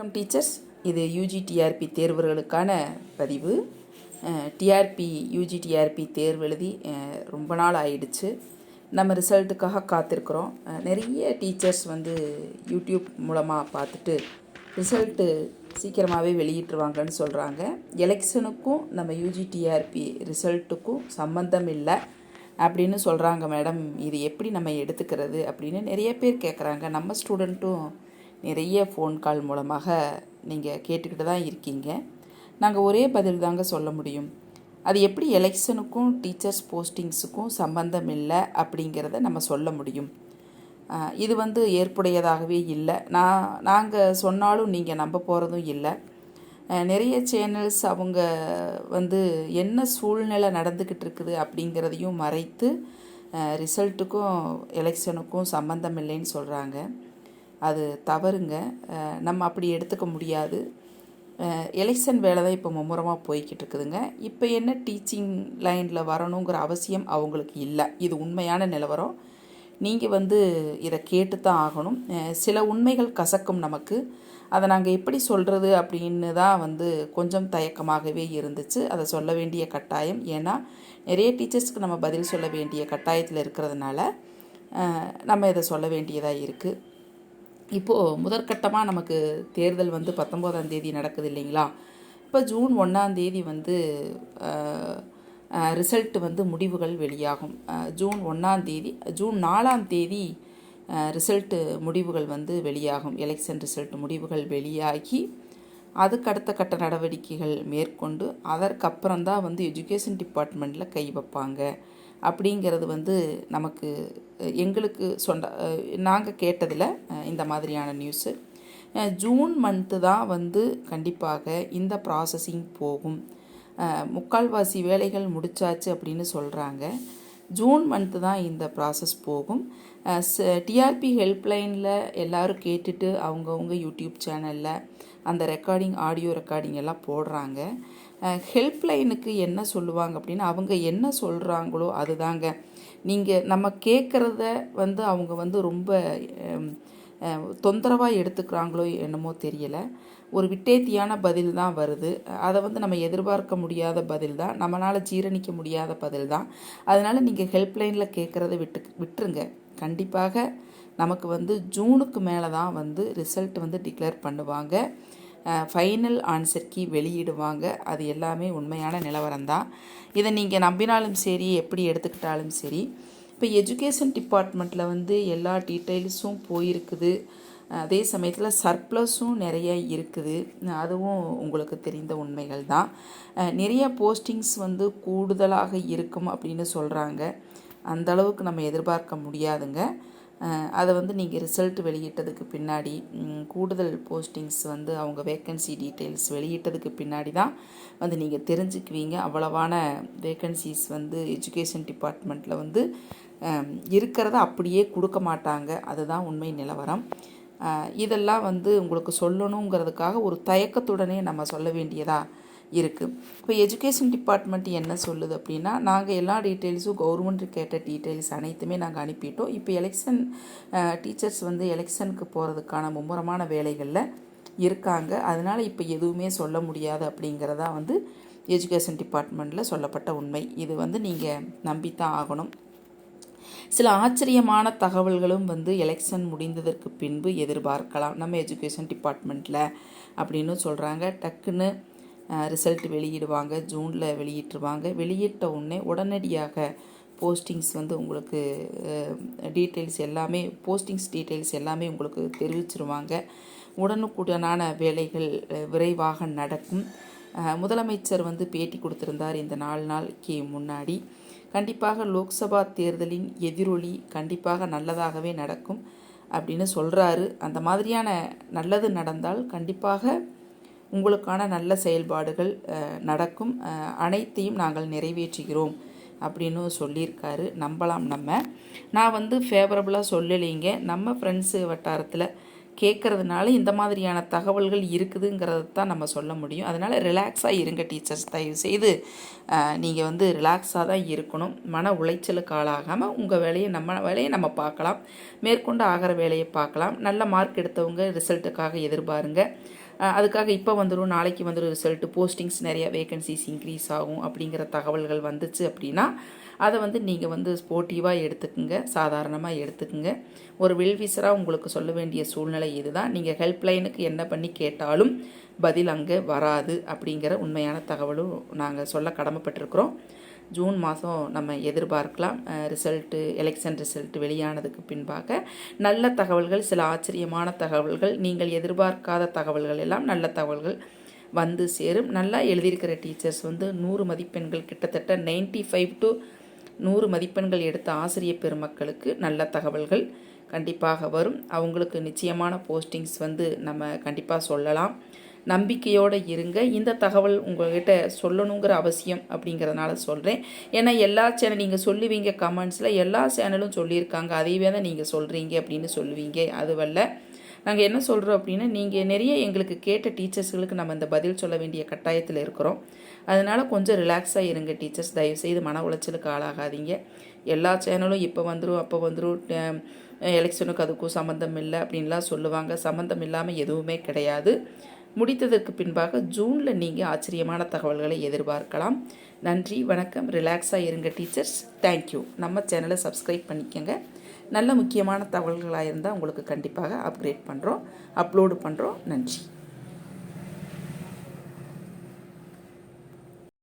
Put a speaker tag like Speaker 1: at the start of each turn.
Speaker 1: வணக்கம் டீச்சர்ஸ். இது UG TRP தேர்வர்களுக்கான பதிவு. டிஆர்பி யூஜி டிஆர்பி தேர்வு எழுதி ரொம்ப நாள் ஆயிடுச்சு. நம்ம ரிசல்ட்டுக்காக காத்திருக்கிறோம். நிறைய டீச்சர்ஸ் வந்து யூடியூப் மூலமாக பார்த்துட்டு ரிசல்ட்டு சீக்கிரமாகவே வெளியிட்டுருவாங்கன்னு சொல்கிறாங்க எலெக்ஷனுக்கும் நம்ம யூஜி டிஆர்பி ரிசல்ட்டுக்கும் சம்மந்தம் இல்லை அப்படின்னு சொல்கிறாங்க மேடம். இது எப்படி நம்ம எடுத்துக்கிறது அப்படின்னு நிறைய பேர் கேட்குறாங்க நம்ம ஸ்டூடெண்ட்டும் நிறைய ஃபோன் கால் மூலமாக நீங்கள் கேட்டுக்கிட்டு தான் இருக்கீங்க. நாங்கள் ஒரே பதில் தாங்க சொல்ல முடியும். அது எப்படி எலெக்ஷனுக்கும் டீச்சர்ஸ் போஸ்டிங்ஸுக்கும் சம்பந்தம் இல்லை அப்படிங்கிறத நம்ம சொல்ல முடியும். இது வந்து ஏற்புடையதாகவே இல்லை. நான் நாங்கள் சொன்னாலும் நீங்கள் நம்ப போகிறதும் இல்லை. நிறைய சேனல்ஸ் அவங்க வந்து என்ன சூழ்நிலை நடந்துக்கிட்டு இருக்குது அப்படிங்கிறதையும் மறைத்து ரிசல்ட்டுக்கும் எலெக்ஷனுக்கும் சம்மந்தம் இல்லைன்னு சொல்கிறாங்க அது தவறுங்க. நம்ம அப்படி எடுத்துக்க முடியாது. எலெக்ஷன் வேலை தான் இப்போ மும்முரமாக போய்கிட்டு இருக்குதுங்க இப்போ என்ன டீச்சிங் லைனில் வரணுங்கிற அவசியம் அவங்களுக்கு இல்லை. இது உண்மையான நிலவரம். நீங்கள் வந்து இதை கேட்டு தான் ஆகணும் சில உண்மைகள் கசக்கும் நமக்கு. அதை நாங்கள் எப்படி சொல்கிறது அப்படின்னு தான் வந்து கொஞ்சம் தயக்கமாகவே இருந்துச்சு. அதை சொல்ல வேண்டிய கட்டாயம். ஏன்னா நிறைய டீச்சர்ஸ்க்கு நம்ம பதில் சொல்ல வேண்டிய கட்டாயத்தில் இருக்கிறதுனால நம்ம இதை சொல்ல வேண்டியதாக இருக்குது இப்போது முதற்கட்டமாக நமக்கு தேர்தல் வந்து பத்தொம்போதாம் தேதி நடக்குது இல்லைங்களா? இப்போ ஜூன் ஒன்றாம் தேதி வந்து ரிசல்ட் வந்து முடிவுகள் வெளியாகும். ஜூன் ஒன்றாம் தேதி ஜூன் நாலாம் தேதி ரிசல்ட்டு முடிவுகள் வந்து வெளியாகும். எலெக்ஷன் ரிசல்ட் முடிவுகள் வெளியாகி அதுக்கு அடுத்த கட்ட நடவடிக்கைகள் மேற்கொண்டு அதற்கப்புறம் தான் வந்து எஜுகேஷன் டிபார்ட்மெண்ட்டில் கை வைப்பாங்க. அப்படிங்கிறது வந்து நமக்கு எங்களுக்கு சொன்ன நாங்கள் கேட்டதில் இந்த மாதிரியான நியூஸு ஜூன் மந்த்து தான் வந்து கண்டிப்பாக இந்த ப்ராசஸிங் போகும். முக்கால்வாசி வேலைகள் முடிச்சாச்சு அப்படின்னு சொல்கிறாங்க ஜூன் மந்த்து தான் இந்த ப்ராசஸ் போகும். டிஆர்பி ஹெல்ப்லைனில் எல்லாரும் கேட்டுட்டு அவங்கவுங்க யூடியூப் சேனலில் அந்த ரெக்கார்டிங் ஆடியோ ரெக்கார்டிங் எல்லாம் போடுறாங்க. ஹெல்ப்லைனுக்கு என்ன சொல்லுவாங்க அப்படின்னா அவங்க என்ன சொல்கிறாங்களோ அதுதாங்க. நீங்கள் நம்ம கேட்குறத வந்து அவங்க வந்து ரொம்ப தொந்தரவாக எடுத்துக்கிறாங்களோ என்னமோ தெரியலை. ஒரு விட்டேத்தியான பதில் தான் வருது. அதை வந்து நம்ம எதிர்பார்க்க முடியாத பதில் தான். நம்மளால் ஜீரணிக்க முடியாத பதில் தான். அதனால் நீங்கள் ஹெல்ப்லைனில் கேட்குறத விட்டு விட்டுருங்க. கண்டிப்பாக நமக்கு வந்து ஜூனுக்கு மேலே தான் வந்து ரிசல்ட் வந்து டிக்ளேர் பண்ணுவாங்க. ஃபைனல் ஆன்சர் கீ வெளியிடுவாங்க. அது எல்லாமே உண்மையான நிலவரம் தான். இதை நீங்கள் நம்பினாலும் சரி எப்படி எடுத்துக்கிட்டாலும் சரி இப்போ எஜுகேஷன் டிபார்ட்மெண்ட்டில் வந்து எல்லா டீட்டெயில்ஸும் போயிருக்குது. அதே சமயத்தில் சர்ப்ளஸும் நிறைய இருக்குது. அதுவும் உங்களுக்கு தெரிந்த உண்மைகள் தான். நிறைய போஸ்டிங்ஸ் வந்து கூடுதலாக இருக்கும் அப்படின்னு சொல்கிறாங்க அந்த அளவுக்கு நம்ம எதிர்பார்க்க முடியாதுங்க. அதை வந்து நீங்கள் ரிசல்ட் வெளியிட்டதுக்கு பின்னாடி கூடுதல் போஸ்டிங்ஸ் வந்து அவங்க வேக்கன்சி டீட்டெயில்ஸ் வெளியிட்டதுக்கு பின்னாடி தான் வந்து நீங்கள் தெரிஞ்சுக்குவீங்க. அவ்வளவான வேக்கன்சிஸ் வந்து எஜுகேஷன் டிபார்ட்மெண்ட்டில் வந்து இருக்கிறத அப்படியே கொடுக்க மாட்டாங்க. அதுதான் உண்மை நிலவரம். இதெல்லாம் வந்து உங்களுக்கு சொல்லணுங்கிறதுக்காக ஒரு தயக்கத்துடனே நம்ம சொல்ல வேண்டியதாக இருக்குது இப்போ எஜுகேஷன் டிபார்ட்மெண்ட் என்ன சொல்லுது அப்படின்னா நாங்கள் எல்லா டீட்டெயில்ஸும் கவர்மெண்ட் கேட்ட டீட்டெயில்ஸ் அனைத்துமே நாங்கள் அனுப்பிட்டோம். இப்போ எலெக்ஷன் டீச்சர்ஸ் வந்து எலெக்ஷனுக்கு போகிறதுக்கான மும்முரமான வேலைகளில் இருக்காங்க. அதனால் இப்போ எதுவுமே சொல்ல முடியாது அப்படிங்கிறதா வந்து எஜுகேஷன் டிபார்ட்மெண்ட்டில் சொல்லப்பட்ட உண்மை. இது வந்து நீங்கள் நம்பித்தான் ஆகணும். சில ஆச்சரியமான தகவல்களும் வந்து எலெக்ஷன் முடிந்ததற்கு பின்பு எதிர்பார்க்கலாம். நம்ம எஜுகேஷன் டிபார்ட்மெண்ட்டில் அப்படின்னு சொல்கிறாங்க டக்குன்னு ரிசல்ட் வெளியிடுவாங்க ஜூனில் வெளியிட்டுருவாங்க. வெளியிட்ட உடனே உடனடியாக போஸ்டிங்ஸ் வந்து உங்களுக்கு டீட்டெயில்ஸ் எல்லாமே போஸ்டிங்ஸ் டீட்டெயில்ஸ் எல்லாமே உங்களுக்கு தெரிவிச்சிருவாங்க. உடனுக்குடனான வேலைகள் விரைவாக நடக்கும். முதலமைச்சர் வந்து பேட்டி கொடுத்திருந்தார் இந்த நாலு நாளைக்கு முன்னாடி. கண்டிப்பாக லோக்சபா தேர்தலின் எதிரொலி கண்டிப்பாக நல்லதாகவே நடக்கும் அப்படின்னு சொல்கிறாரு அந்த மாதிரியான நல்லது நடந்தால் கண்டிப்பாக உங்களுக்கான நல்ல செயல்பாடுகள் நடக்கும். அனைத்தையும் நாங்கள் நிறைவேற்றுகிறோம் அப்படின்னு சொல்லியிருக்காரு. நம்பலாம் நம்ம. நான் வந்து ஃபேவரபுளாக சொல்லலைங்க. நம்ம ஃப்ரெண்ட்ஸு வட்டாரத்தில் கேட்குறதுனால இந்த மாதிரியான தகவல்கள் இருக்குதுங்கிறத தான் நம்ம சொல்ல முடியும். அதனால் ரிலாக்ஸாக இருங்க டீச்சர்ஸ் தயவு செய்து நீங்கள் வந்து ரிலாக்ஸாக தான் இருக்கணும். மன உளைச்சலுக்கு ஆளாகாமல் உங்கள் வேலையை நம்ம வேலையை நம்ம பார்க்கலாம். மேற்கொண்டு ஆகிற வேலையை பார்க்கலாம். நல்ல மார்க் எடுத்தவங்க ரிசல்ட்டுக்காக எதிர்பாருங்க. அதுக்காக இப்போ வந்துடும் நாளைக்கு வந்துடும் ரிசல்ட்டு போஸ்டிங்ஸ் நிறைய வேகன்சிஸ் இன்க்ரீஸ் ஆகும் அப்படிங்கிற தகவல்கள் வந்துச்சு அப்படின்னா அதை வந்து நீங்கள் வந்து ஸ்போர்ட்டிவாக எடுத்துக்குங்க சாதாரணமாக எடுத்துக்குங்க. ஒரு வெல்விசராக உங்களுக்கு சொல்ல வேண்டிய சூழ்நிலை இதுதான். நீங்கள் ஹெல்ப்லைனுக்கு என்ன பண்ணி கேட்டாலும் பதில் அங்கே வராது அப்படிங்கிற உண்மையான தகவலும் நாங்கள் சொல்ல கடமைப்பட்டிருக்கிறோம். ஜூன் மாதம் நம்ம எதிர்பார்க்கலாம். ரிசல்ட்டு எலெக்ஷன் ரிசல்ட் வெளியானதுக்கு பின்பாக நல்ல தகவல்கள் சில ஆச்சரியமான தகவல்கள் நீங்கள் எதிர்பார்க்காத தகவல்கள் எல்லாம் நல்ல தகவல்கள் வந்து சேரும். நல்லா எழுதியிருக்கிற டீச்சர்ஸ் வந்து நூறு மதிப்பெண்கள் கிட்டத்தட்ட 95 ஃபைவ் டு நூறு மதிப்பெண்கள் எடுத்த ஆசிரியர் பெருமக்களுக்கு நல்ல தகவல்கள் கண்டிப்பாக வரும். அவங்களுக்கு நிச்சயமான போஸ்டிங்ஸ் வந்து நம்ம கண்டிப்பாக சொல்லலாம். நம்பிக்கையோடு இருங்க. இந்த தகவல் உங்கள்கிட்ட சொல்லணுங்கிற அவசியம் அப்படிங்கிறதுனால சொல்கிறேன் ஏன்னா எல்லா சேனல் நீங்கள் சொல்லுவீங்க கமெண்ட்ஸில் எல்லா சேனலும் சொல்லியிருக்காங்க. அதையவே தான் நீங்கள் சொல்கிறீங்க அப்படின்னு சொல்லுவீங்க. அதுவல்ல நாங்கள் என்ன சொல்கிறோம் அப்படின்னா நீங்கள் நிறைய எங்களுக்கு கேட்ட டீச்சர்ஸ்களுக்கு நம்ம இந்த பதில் சொல்ல வேண்டிய கட்டாயத்தில் இருக்கிறோம். அதனால் கொஞ்சம் ரிலாக்ஸாக இருங்க டீச்சர்ஸ் தயவுசெய்து மன உளைச்சலுக்கு ஆளாகாதீங்க. எல்லா சேனலும் இப்போ வந்துடும் அப்போ வந்துடும் எலெக்ஷனுக்கு அதுக்கும் சம்மந்தம் இல்லை அப்படின்லாம் சொல்லுவாங்க. சம்மந்தம் இல்லாமல் எதுவுமே கிடையாது. முடித்ததற்கு பின்பாக ஜூனில் நீங்கள் ஆச்சரியமான தகவல்களை எதிர்பார்க்கலாம். நன்றி வணக்கம். ரிலாக்ஸாக இருங்க டீச்சர்ஸ் தேங்க்யூ நம்ம சேனலை சப்ஸ்கிரைப் பண்ணிக்கோங்க. நல்ல முக்கியமான தகவல்களாக இருந்தால் உங்களுக்கு கண்டிப்பாக அப்கிரேட் பண்ணுறோம் அப்லோடு பண்ணுறோம் நன்றி.